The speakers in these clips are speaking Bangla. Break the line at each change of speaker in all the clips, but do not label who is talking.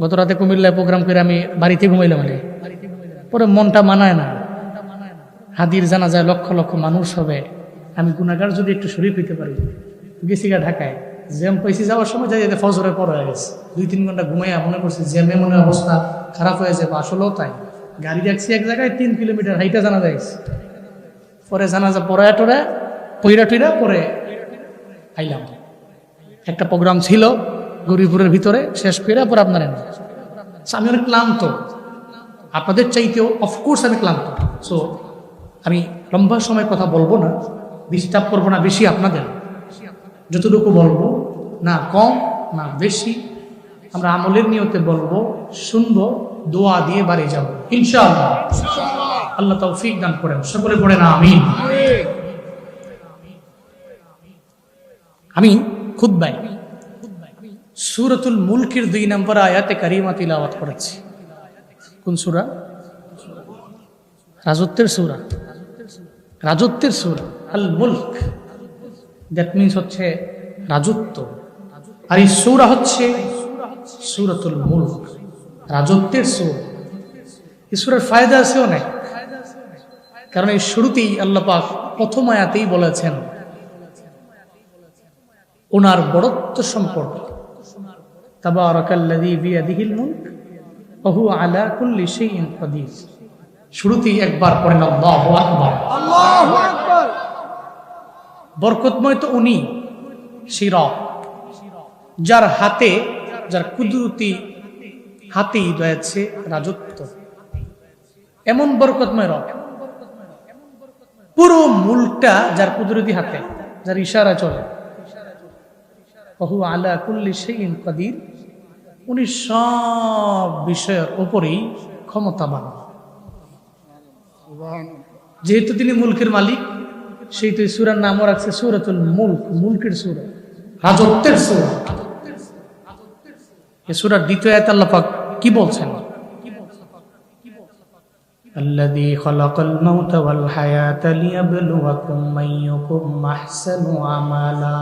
গত রাতে কুমিল্লায় প্রোগ্রাম করে আমি বাড়িতে ঘুমাইলাম মানে পরে মনটা মানায় না। হাদির জানা যায় লক্ষ লক্ষ মানুষ হবে। আমি গুণাগার যদি একটু শরীর হইতে পারি। গেছি গা ঢাকায়। জ্যাম পাইছি, যাওয়ার সময় যাই ফজরে পর হয়ে গেছে। দুই, তিন ঘণ্টা ঘুমাইয়া মনে করছি জ্যামে মনে অবস্থা খারাপ হয়ে যাবে। আসলেও তাই। গাড়ি রাখছি এক জায়গায়, তিন কিলোমিটার হাইটা জানা যাইছে পরে জানাজা পড়ায় টরে পইরা টইরা পরে আইলাম। একটা প্রোগ্রাম ছিল। গরিপুরের ভিতরে শেষ করে পরে আপনার So, আমি অনেক ক্লান্ত। আপনাদের চাইতেও অফকোর্স আমি ক্লান্ত। সো আমি লম্বা সময় কথা বলব না ডিস্টার্ব করব না বেশি আপনাদের। যতটুকু বলব না কম না বেশি আমরা আমলের নিয়তে বলব শুনব দোয়া দিয়ে বাড়ি যাব। ইনশাআল্লাহ। আল্লাহ তৌফিক দান করেন। সকলে পড়ে না আমিন। আমি খুদ্বাই সুরতুল মুলকের দুই নম্বর আয়াতে কারিমা তিলাওয়াত করেছি। কোন সুরা? রাজত্বের সুরা। রাজত্বের সুরা, আল মুলক। দ্যাট মিনস হচ্ছে রাজত্ব। আর এই সুরা হচ্ছে সুরতুল মুলক। রাজত্বের সুর। সুরের ফায়দা আছে অনেক কারণ এই শুরুতেই আল্লাহ পাক প্রথম আয়াতেই বলেছেন, ওনার বড়ত্ব সম্পর্কে। তাবারাকাল্লাযী বিয়াদিহিল মুলক ওয়া হুয়া আলা কুল্লি শাইইন কাদির শুরুতেই একবার পড়েন আল্লাহু আকবার।
আল্লাহু আকবার।
বরকতময় তো উনি সেই রব যার হাতে যার কুদরতি হাতেই রয়েছে রাজত্ব। এমন বরকতময় রব। পুরো মূলটা যার কুদরতি হাতে যার ইশারা চলে। বহু আলা কুল্লি সেইন কাদির উনি সব বিষয়ের উপরেই ক্ষমতাবান যেহেতু তিনি মুলকের মালিক সেই তো সুরার নামও রাখছে সুরাতুল মুলক মুলকের সুরা রাজত্বের সুরা এই সুরার দ্বিতীয় আয়াত আল্লাহ পাক কি বলছেন الذي خلق الموت والحياة ليبلوكم أيكم أحسن عملا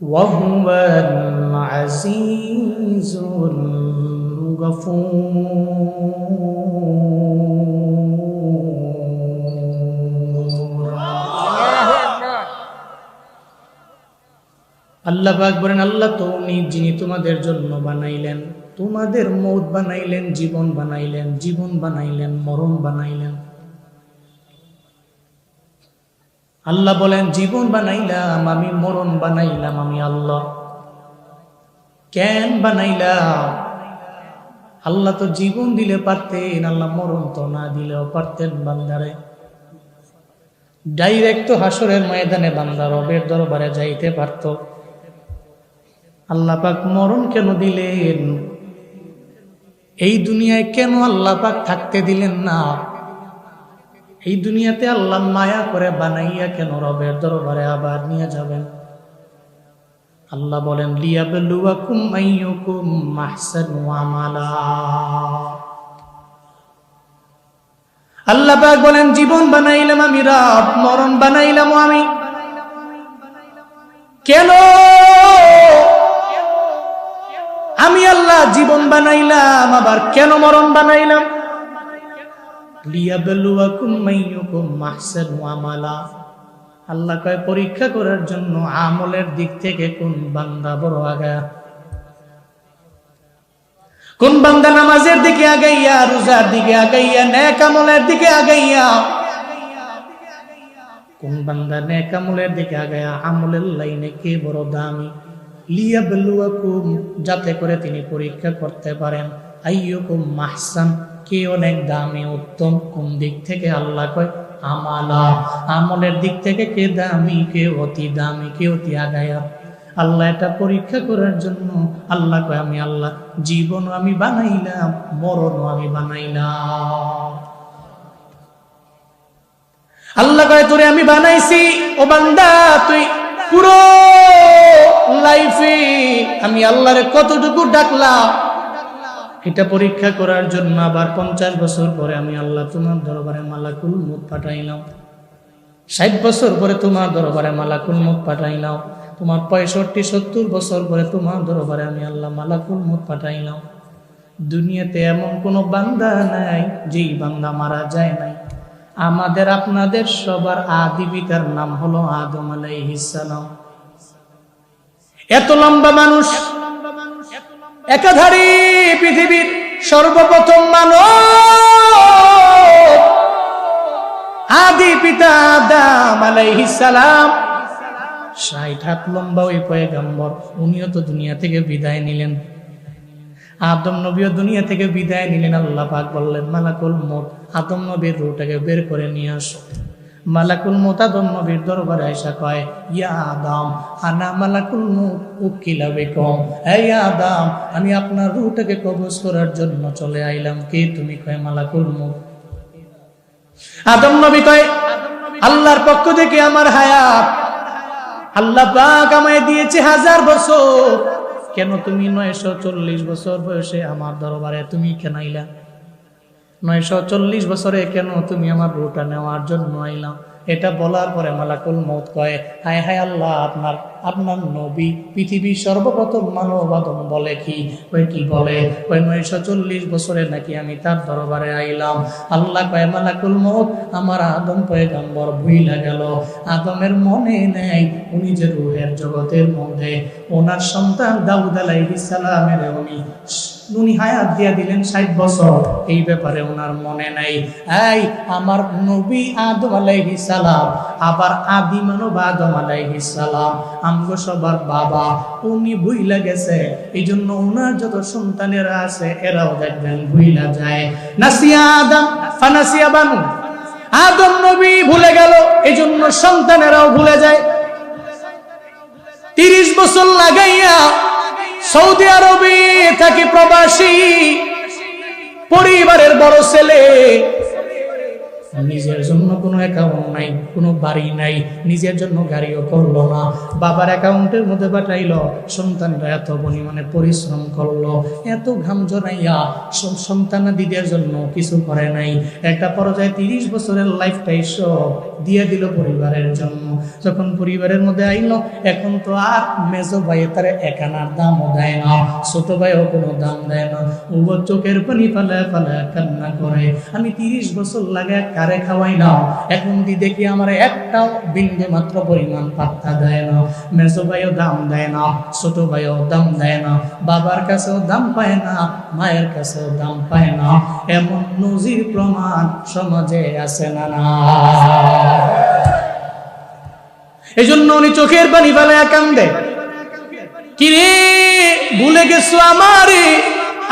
وهو العزيز الغفور
আল্লাহু আকবার
আল্লাহ পাক বলেন আল্লাহ তো উনি যিনি তোমাদের জন্য বানাইলেন তোমাদের মৌত বানাইলেন জীবন বানাইলেন জীবন বানাইলেন মরণ বানাইলেন আল্লাহ বলেন, জীবন বানাইলাম, আমি মরণ বানাইলাম, আমি আল্লাহ। কেন বানাইলাম? আল্লাহ তো জীবন দিলে পারতেন, আল্লাহ মরণ তো না দিলেও পারতেন বান্দারে। ডাইরেক্ট তো হাসরের ময়দানে বান্দা রবের দরবারে যাইতে পারত। আল্লাহ পাক মরণ কেন দিলেন? এই দুনিয়ায় কেন আল্লাহ পাক থাকতে দিলেন না? এই দুনিয়াতে আল্লাহ মায়া করে বানাইয়া কেন রবের দরবারে আবার নিয়ে যাবেন? আল্লাহ বলেন আমালা। আল্লাহ বলেন, জীবন বানাইলাম আমি, রব, মরণ বানাইলাম আমি। কেন? আমি আল্লাহ, জীবন বানাইলাম, আবার কেন মরণ বানাইলাম লিয়াবলুয়াকুম আইয়ুকুম আহসানু আমালা আল্লাহ কয়, পরীক্ষা করার জন্য আমলের দিক থেকে কোন বান্দা বড় আগা? কোন বান্দা নামাজের দিকে আগাইয়া, রোজার দিকে আগাইয়া, নেক আমলের দিকে আগাইয়া? কোন বান্দা নেক আমলের দিকে আগাইয়া, আমলের লাইনে কে বড় দামি? লিয়াবলুয়াকুম, যাতে করে তিনি পরীক্ষা করতে পারেন। আইয়ুকুম মাহসান। কে অনেক দামি, উত্তম। কোন দিক থেকে আল্লাহ কয়, আমালা। আমলের দিক থেকে কে দামি, কে অতি দামি, কে অতি আগায়া। আল্লাহ এটা পরীক্ষা করার জন্য আল্লাহ কয়, আমি আল্লাহ জীবনও আমি বানাইলাম মরণও আমি বানাইলাম। আল্লাহ কয়, তোরে আমি বানাইছি, ও বান্দা, তুই পুরো লাইফে আমি আল্লাহরে কতটুকু ডাকলাম এটা পরীক্ষা করার জন্য আবার পঞ্চাশ বছর পরে আমি আল্লাহ তোমার দরবারে মালাকুল মুখ পাঠাইলাম। ষাট বছর পরে তোমার দরবারে মালাকুল মুখ পাঠাইলাম। তোমার পঁয়ষট্টি, সত্তর বছর পরে তোমার দরবারে আমি আল্লাহ মালাকুল মুত পাঠাইলাম। দুনিয়াতে এমন কোনো বান্দা নাই, যেই বান্দা মারা যায় নাই। আমাদের, আপনাদের সবার আদি পিতার নাম হলো আদম আলাইহিসালাম এত লম্বা মানুষ একাধারী পৃথিবীর সর্বপ্রথম মানব। আদি পিতা আদাম আলাইহিসালাম ষাট হাত লম্বা ওই পয়গাম্বর, উনিও তো দুনিয়া থেকে বিদায় নিলেন। আদম নবীও দুনিয়া থেকে বিদায় নিলেন, আল্লাহ পাক বললেন, মালাকুল মত আদম নবীর রুটাকে বের করে নিয়ে আসো। মালাকুল মত আদম নবীর দরবারে আয়সা কয়, ইয়া আদাম, আনা মালাকুল মত উকিলা বেকম। এই আদম, আমি আপনার রুটাকে কবজ করার জন্য চলে আইলাম। কে তুমি? কয়, মালাকুল মত আদম নবী কয়, আল্লাহর পক্ষ থেকে আমার হায়াত। আল্লাহ পাক আমায় দিয়েছে হাজার বছর। কেন তুমি নয়শো চল্লিশ বছর বয়সে আমার দরবারে তুমি কেন আইলা? নয়শো চল্লিশ বছরে কেন তুমি আমার রুটা নেওয়ার জন্য আইলাম এটা বলার পরে মালাকুল মৌত কয়, হায় হায় আল্লাহ, আপনার আপনার নবী পৃথিবীর সর্বপ্রথম মানব বলে কি? ওই কি বলে? ওই নয়শো চল্লিশ বছরে নাকি আমি তার দরবারে আইলাম। আল্লাহ কয়, মালাকুল মৌত আমার আদম পয়গাম্বর ভুইলা গেল। আদমের মনে নেই, উনি যে রুহের জগতের মধ্যে। ওনার সন্তান দাউদ আলাইহিস সালামের উনি উনি দিয়া দিলেন ষাট বছর। এই ব্যাপারে ওনার মনে নাই। এই, আমার নবী আদম আলাইহিস সালাম, আবার আদি মানব আদম আলাইহিস সালাম, আমগো সবার বাবা, উনি ভুইলা গেছে। এই জন্য ওনার যত সন্তানেরা আছে, এরাও দেখবেন ভুইলা যায়। নাসিয়া আদম, ফানাসিয়া বানু। আদম নবী ভুলে গেল এই জন্য সন্তানেরাও ভুলে যায়। তিরিশ বছর লাগাইয়া সৌদি আরবে থাকি প্রবাসী পরিবারের বড় ছেলে নিজের জন্য কোনো অ্যাকাউন্ট নাই, কোনো বাড়ি নাই, নিজের জন্য গাড়িও করল না। বাবার অ্যাকাউন্টের মধ্যে পাঠাইলো, সন্তানরা এত পরিমাণে পরিশ্রম করল, এত ঘাম জড়াইয়া সন্তানাদিদের জন্য কিছু করে নাই। একটা পর্যায়ে তিরিশ বছরের লাইফটাই সব দিয়ে দিল পরিবারের জন্য। যখন পরিবারের মধ্যে আইলো, এখন তো আর মেজো ভাই তার একানার দামও দেয় না, ছোট ভাইও কোনো দাম দেয় না। ও চোখের পানি ফালে ফালে কান্না করে। আমি তিরিশ বছর লাগে কারে খাওয়াই না এখন দি দেখি আমার একটাও বিন্দু মাত্র পরিমাণ পাত্তা দেয় না। মেজো ভাইও দাম দেয় না, ছোট ভাইও দাম দেয় না, বাবার কাছেও দাম পায় না, মায়ের কাছেও দাম পায় না। এমন নজির প্রমাণ সমাজে আছে না না। এই জন্য উনি চোখের পানি ফেলে কান্দে। কিরে ভুলে গেছো আমারে?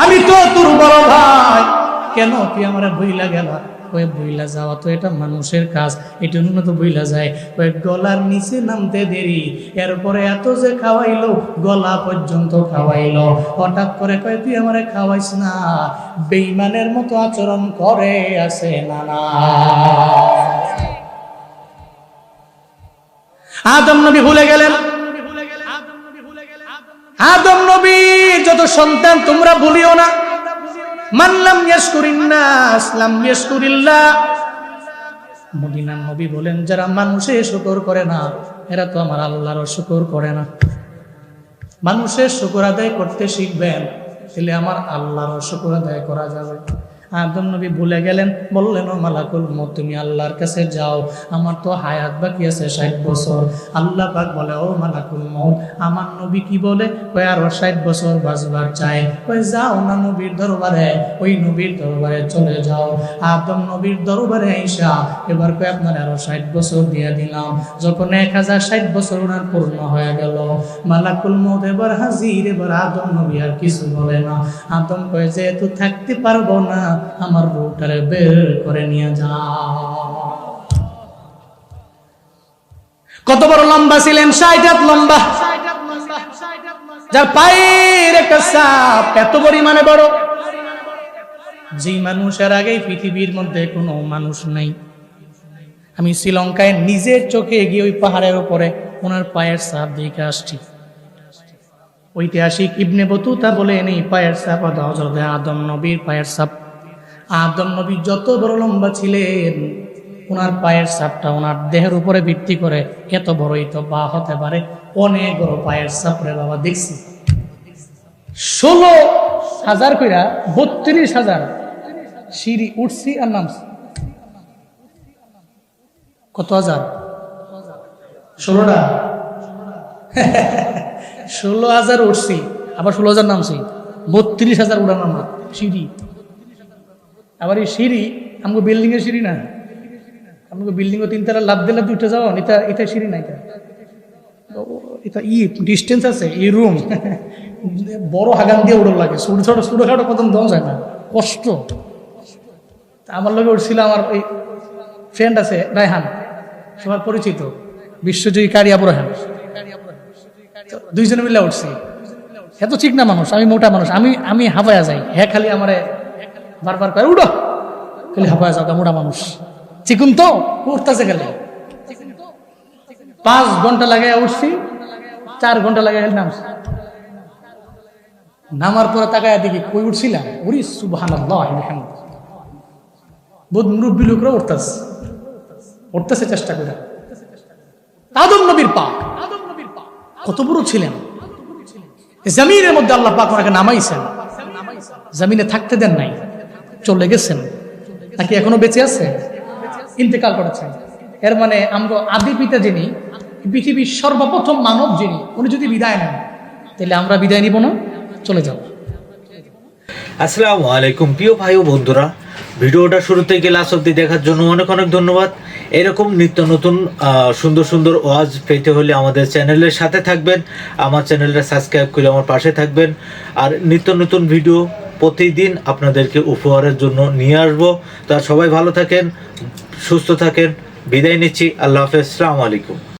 আমি তো তোর বড় ভাই। কেন তুই আমার বইলা গেল? ওই বইলা যাওয়া তো এটা মানুষের কাজ এটা নুন তো বইলা যায়। ওই গলার নিচে নামতে দেরি, এরপরে এত যে খাওয়াইলো, গলা পর্যন্ত খাওয়াইলো। হঠাৎ করে কয়, তুই আমারে খাওয়াইস না বেইমানের মতো আচরণ করে আছে না না আদম নবী ভুলে গেলেন? আদম নবী যত সন্তান তোমরা ভুলিও না। মানলাম ইয়াশকুরিন্নাস লাম ইয়াশকুরিল্লাহ মদিনার নবী বলেন, যারা মানুষে শুকর করে না, এরা তো আমার আল্লাহর শুকর করে না। মানুষের শুকর আদায় করতে শিখবেন, তাহলে আমার আল্লাহর শুকর আদায় করা যাবে। আদম নবী ভুলে গেলেন, বললেন, ও মালাকুল মত তুমি আল্লাহর কাছে যাও। আমার তো হায়াত বাকি আছে ষাট বছর। আল্লাহ পাক বলে, ও মালাকুল মত আমার নবী কি বলে? কই আরও ষাট বছর বাঁচবার চাই। কই যাও না নবীর দরবারে, ওই নবীর দরবারে চলে যাও। আদম নবীর দরবারে আইসা, এবার কই আপনার আরও ষাট বছর দিয়ে দিলাম। যখন এক হাজার ষাট বছর ওনার পূর্ণ হয়ে গেল, মালাকুল মত এবার হাজির। এবার আদম নবী আর কিছু বলে না। আদম কয়ে, যেহেতু থাকতে পারব না আমার রুটারে বের করে নিয়ে যা। কত বড় লম্বা ছিলেন, ষাট হাত লম্বা। যার পায়ের একটা সাপ এত পরিমাণে বড়। যে মানুষের আগে পৃথিবীর মধ্যে কোনো মানুষ নাই। আমি শ্রীলঙ্কায় নিজের চোখে গিয়ে ওই পাহাড়ের উপরে ওনার পায়ের সাপ দেখে আসছি। ঐতিহাসিক ইবনে বতুতা বলে নেই পায়ের সাপ আদম নবীর পায়ের সাপ। আদম নবী যত বড় লম্বা ছিলেন ওনার পায়ের সাপটা ওনার দেহের উপরে ভিত্তি করে এত বড়ই তো বা হতে পারে। অনেক বড় পায়ের ছাপরে বাবা, দেখছি। ষোলো হাজার কইরা বত্রিশ হাজার সিঁড়ি উঠছি আর নামছি। কত হাজার? ষোলোটা? ষোলো হাজার উঠছি, আবার ষোলো হাজার নামছি। বত্রিশ হাজার উড়া নামা সিঁড়ি। আবার এই সিঁড়ি আমাকে বিল্ডিং এর সিঁড়ি না? আমাকে বিল্ডিং ও তিনতলা লাভ দিলে দুইটা যাও এটা এটা সিঁড়ি না এটা? এটা ই ডিস্টেন্স আছে, ই রুম বড় হাগান দিয়ে উড়ো লাগে, ছোট ছোট ছোটখাটো কত দম যায় না, কষ্ট। আমার লগে উঠছিল আমার ওই ফ্রেন্ড আছে, রায়হান, সবার পরিচিত, বিশ্বজয়ী কারি আবু রায়হান। দুইজনে মিলে উঠছি। এত চিকনা মানুষ, আমি মোটা মানুষ, আমি আমি হাফায়া যাই হ্যাঁ খালি আমারে বারবার করে উড়ো খালি হাফায়া যাও মোটা মানুষ। চিকুন তো, উঠতেছে খালি। পাঁচ ঘণ্টা লাগাই উঠছি, চার ঘণ্টা লাগাই নামছি। নামার পরে তাকায় দেখি কই উঠছিলাম? উড়ি সুবাহান বোধ মুরব্বী লোকরা উঠতেছে। উঠতেছে চেষ্টা করে আদম নবীর পা। কত বড় ছিলেন। জমিনের মধ্যে আল্লাহ পাক ওনাকে নামাইছেন। জমিনে থাকতে দেন নাই। চলে গেছেন? নাকি এখনও বেঁচে আছে? ইন্তেকাল করেছেন। এর মানে আমরা আদি পিতা যিনি, পৃথিবীর সর্বপ্রথম মানব যিনি, উনি যদি বিদায় নেন, তাহলে আমরা বিদায় নিব না? চলে যাব
আসসালামু আলাইকুম প্রিয় ভাই ও বন্ধুরা। ভিডিওটা শুরু থেকে লাস্ট অব্দি দেখার জন্য অনেক অনেক ধন্যবাদ। এরকম নিত্য নতুন সুন্দর সুন্দর ওয়াজ পেতে হলে আমাদের চ্যানেলের সাথে থাকবেন। আমার চ্যানেলটা সাবস্ক্রাইব করে আমার পাশে থাকবেন। আর নিত্য নতুন ভিডিও প্রতিদিন আপনাদেরকে উপহারের জন্য নিয়ে আসব। তা সবাই ভালো থাকেন, সুস্থ থাকেন। বিদায় নিচ্ছি। আল্লাহ হাফেজ। সালামু আলাইকুম।